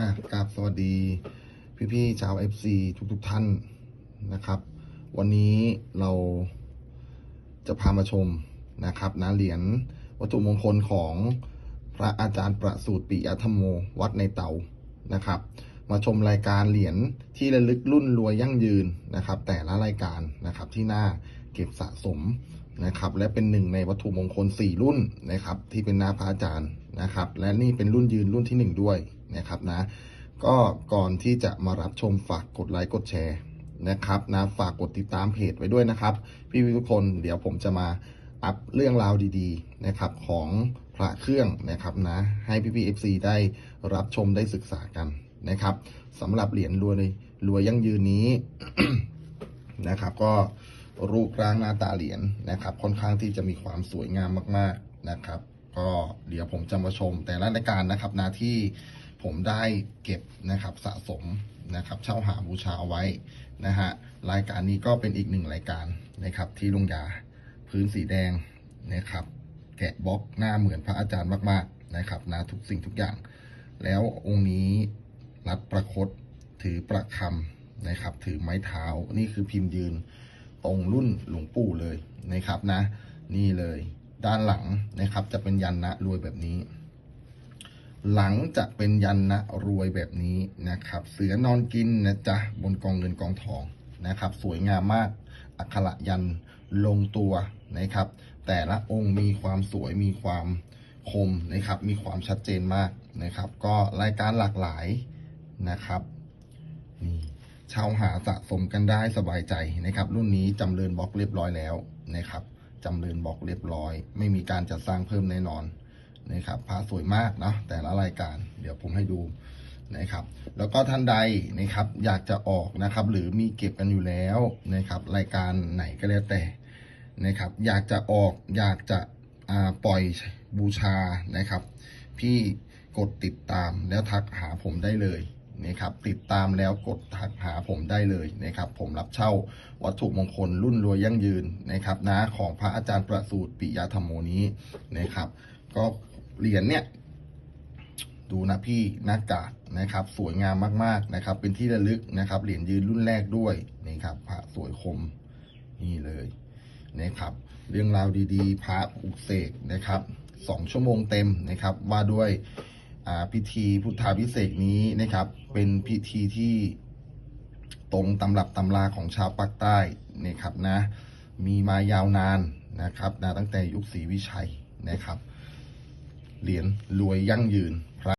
อะกราบสวัสดี พี่ๆชาว FC ทุกๆท่านนะครับ วันนี้เราจะพามาชมนะครับนะเหรียญวัตถุมงคลของพระอาจารย์ประสูติปิยธรรมโมวัดในเตานะครับ มาชมรายการเหรียญที่ระลึกรุ่นรวยยั่งยืนนะครับ แต่ละรายการนะครับที่หน่า เก็บสะสมนะครับ และเป็นหนึ่งในวัตถุมงคล 4 รุ่นนะครับ ที่เป็นหน้าพระอาจารย์นะครับ และนี่เป็นรุ่นยืนรุ่นทีหนึ่1 ด้วยนะครับนะ ก็ก่อนที่จะมารับชมฝากกดไลค์กดแชร์นะครับนะฝากกดติดตามเพจไว้ด้วยนะครับ พี่ๆทุกคนเดี๋ยวผมจะมาอัพเรื่องราวดีๆนะครับของพระเครื่องนะครับนะให้พี่ๆ FC ได้รับชมได้ศึกษากันนะครับสำหรับเหรียญรวยรวยยั่งยืนนี้นะครับก็ รูปร่างหน้าตาเหรียญนะครับ ค่อนข้างที่จะมีความสวยงามมากๆนะครับ ก็เดี๋ยวผมจะมาชมแต่ละรายการนะครับนาที่ผมได้เก็บนะครับสะสมนะครับ เช่าหาบูชาเอาไว้นะฮะรายการนี้ก็เป็นอีกหนึ่งรายการนะครับ ที่ลุงยาพื้นสีแดงนะครับ แกะบล็อกหน้าเหมือนพระอาจารย์มากๆนะครับนะทุกสิ่งทุกอย่าง แล้วองค์นี้รัดประคตถือประคำนะครับ ถือไม้เท้านี่คือพิมพ์ยืน ตรงรุ่นหลวงปู่เลยนะครับนะ นี่เลยด้านหลังนะครับ จะเป็นยันนะรวยแบบนี้ หลังจะเป็นยันนะรวยแบบนี้นะครับ เสือนอนกินนะจ๊ะบนกองเงินกองทองนะครับ สวยงามมากอักขระยันลงตัวนะครับ แต่ละองค์มีความสวยมีความคมนะครับ มีความชัดเจนมากนะครับ ก็รายการหลากหลายนะครับ ช่าหาสะสมกันได้สบายใจนะครับ รุ่นนี้จำเริญบล็อกเรียบร้อยแล้วนะครับจำเริญบล็อกเรียบร้อย ไม่มีการจัดสร้างเพิ่มแน่นอนนะครับพระสวยมากนะแต่ละรายการ เดี๋ยวผมให้ดูนะครับ แล้วก็ท่านใดนะครับอยากจะออกนะครับ หรือมีเก็บกันอยู่แล้วนะครับ รายการไหนก็แล้วแต่นะครับ อยากจะออกอยากจะปล่อยบูชานะครับ พี่กดติดตามแล้วทักหาผมได้เลย นะครับติดตามแล้วกดทักหาผมได้เลยนะครับ ผมรับเช่าวัตถุมงคลรุ่นรวยยั่งยืนนะครับนะของพระอาจารย์ประสูติปิยธรรมโมนี้นะครับ ก็เหรียญเนี่ยดูนะพี่หน้ากากนะครับ สวยงามมากๆนะครับ เป็นที่ระลึกนะครับเหรียญยืนรุ่นแรกด้วยนี่ครับพระสวยคมนี่เลยนะครับเรื่องราวดีๆ พระปลุกเสกนะครับสองชั่วโมงเต็มนะครับว่าด้วย พิธีพุทธาพิเศษนี้นะครับ เป็นพิธีที่ตรงตำรับตำราของชาวปากใต้นะครับนะ มีมายาวนานนะครับนะตั้งแต่ยุคศรีวิชัยนะครับ เหรียญรวยยั่งยืน